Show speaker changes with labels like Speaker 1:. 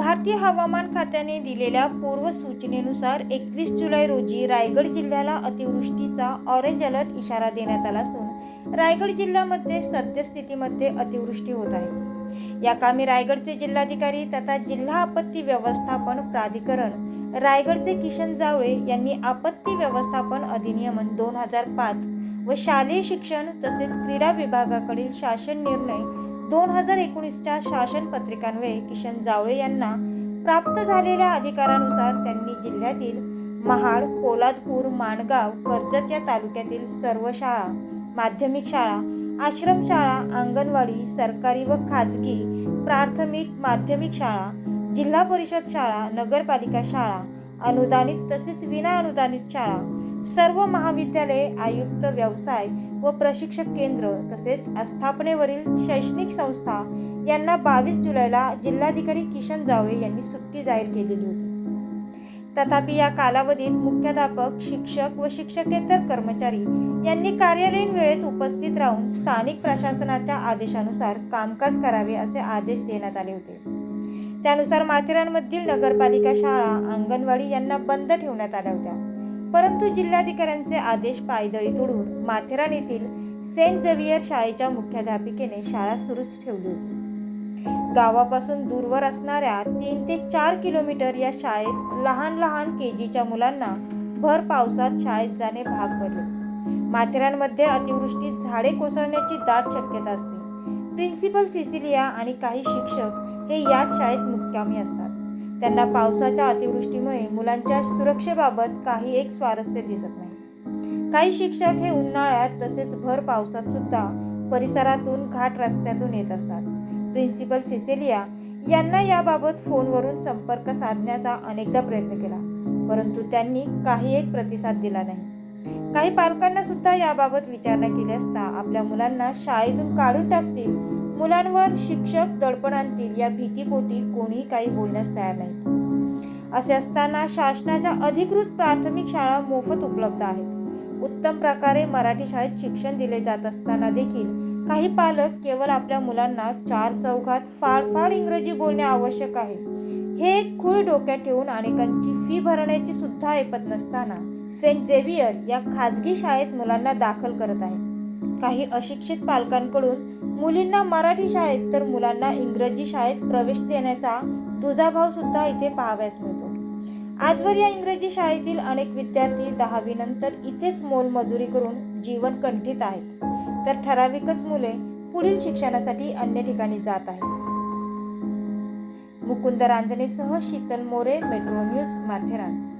Speaker 1: भारतीय हवामान खात्याने दिलेल्या पूर्व सूचनेनुसार एकवीस जुलै रोजी रायगड जिल्ह्याला अतिवृष्टीचा ऑरेंज अलर्ट इशारा देण्यात आला असून रायगड जिल्ह्यामध्ये सद्यस्थितीमध्ये अतिवृष्टी होत आहे. या कामी रायगडचे जिल्हाधिकारी तथा जिल्हा आपत्ती व्यवस्थापन प्राधिकरण रायगडचे किशन जावळे यांनी आपत्ती व्यवस्थापन अधिनियमन दोन हजार पाच व शालेय शिक्षण तसेच क्रीडा विभागाकडील शासन निर्णय दोन हजार एकोणीसच्या शासन पत्रिकान्वये किशन जावळे यांना प्राप्त झालेल्या अधिकारानुसार त्यांनी जिल्ह्यातील महाड पोलादपूर माणगाव कर्जत या तालुक्यातील सर्व शाळा माध्यमिक शाळा आश्रमशाळा अंगणवाडी सरकारी व खाजगी प्राथमिक माध्यमिक शाळा जिल्हा परिषद शाळा नगरपालिका शाळा अनुदानित तसेच विना अनुदानित शाळा सर्व महाविद्यालये आयुक्त व्यवसाय व प्रशिक्षक केंद्र तसेच आस्थापनेवरील शैक्षणिक संस्था यांना बावीस जुलैला जिल्हाधिकारी किशन जावळे यांनी सुट्टी जाहीर केलेली होती. तथापि या कालावधीत मुख्याध्यापक शिक्षक व शिक्षकेतर कर्मचारी यांनी कार्यालयीन वेळेत उपस्थित राहून स्थानिक प्रशासनाच्या आदेशानुसार कामकाज करावे असे आदेश देण्यात आले होते. त्यानुसार माथेरानमधील नगरपालिका शाळा अंगणवाडी यांना बंद ठेवण्यात आल्या होत्या. परंतु जिल्हाधिकाऱ्यांचे आदेश पायदळी तोडून माथेरान येथील सेंट झेवियर शाळेच्या मुख्याध्यापिकेने शाळा सुरूच ठेवली होती. गावापासून दूरवर असणाऱ्या तीन ते चार किलोमीटर या शाळेत लहान लहान के जीच्या मुलांना भर पावसात शाळेत जाणे भाग पडले. माथेरानमध्ये अतिवृष्टीत झाडे कोसळण्याची दाट शक्यता असते. प्रिन्सिपल सिसिलिया आणि काही शिक्षक हे याच शाळेत मुक्कामी असतात. त्यांना पावसाच्या अतिवृष्टीमुळे मुलांच्या सुरक्षेबाबत काही एक स्वारस्य दिसत नाही. काही शिक्षक हे उन्हाळ्यात तसेच भर पावसात सुद्धा परिसरातून घाट रस्त्यातून येत असतात. प्रिन्सिपल सिसेलिया यांना याबाबत फोनवरून संपर्क साधण्याचा अनेकदा प्रयत्न केला परंतु त्यांनी काही एक प्रतिसाद दिला नाही. काही पालकांना सुद्धा याबाबत विचारणा केली असता आपल्या मुलांना शाळेतून काढून टाकतील. मुलांवर शिक्षक दडपण आणतील या भीतीपोटी कोणीही काही बोलण्यास तयार नाही असे असताना शासनाच्या अधिकृत प्राथमिक शाळा मोफत उपलब्ध आहेत. उत्तम प्रकारे मराठी शाळेत शिक्षण दिले जात असताना देखील काही पालक केवळ आपल्या मुलांना चार चौघात फाडफाड इंग्रजी बोलणे आवश्यक आहे. हे खूळ डोक्यात ठेवून अनेकांची फी भरण्याची सुद्धा ऐपत नसताना सेंट झेवियर या खाजगी शाळेत मुलांना दाखल करत आहेत. काही अशिक्षित पालकांकडून मुलींना मराठी शाळेत तर मुलांना इंग्रजी शाळेत प्रवेश देण्याचा दुजाभाव सुद्धा इथे पाहाव्यास मिळतो. आजवर या इंग्रजी शाळेतील अनेक विद्यार्थी दहावी नंतर इथेच मोलमजुरी करून जीवन कंठित आहेत. तर ठराविकच मुले पुढील शिक्षणासाठी अन्य ठिकाणी जात आहेत. मुकुंद रांजनेसह शीतल मोरे मेट्रो न्यूज माथेरान.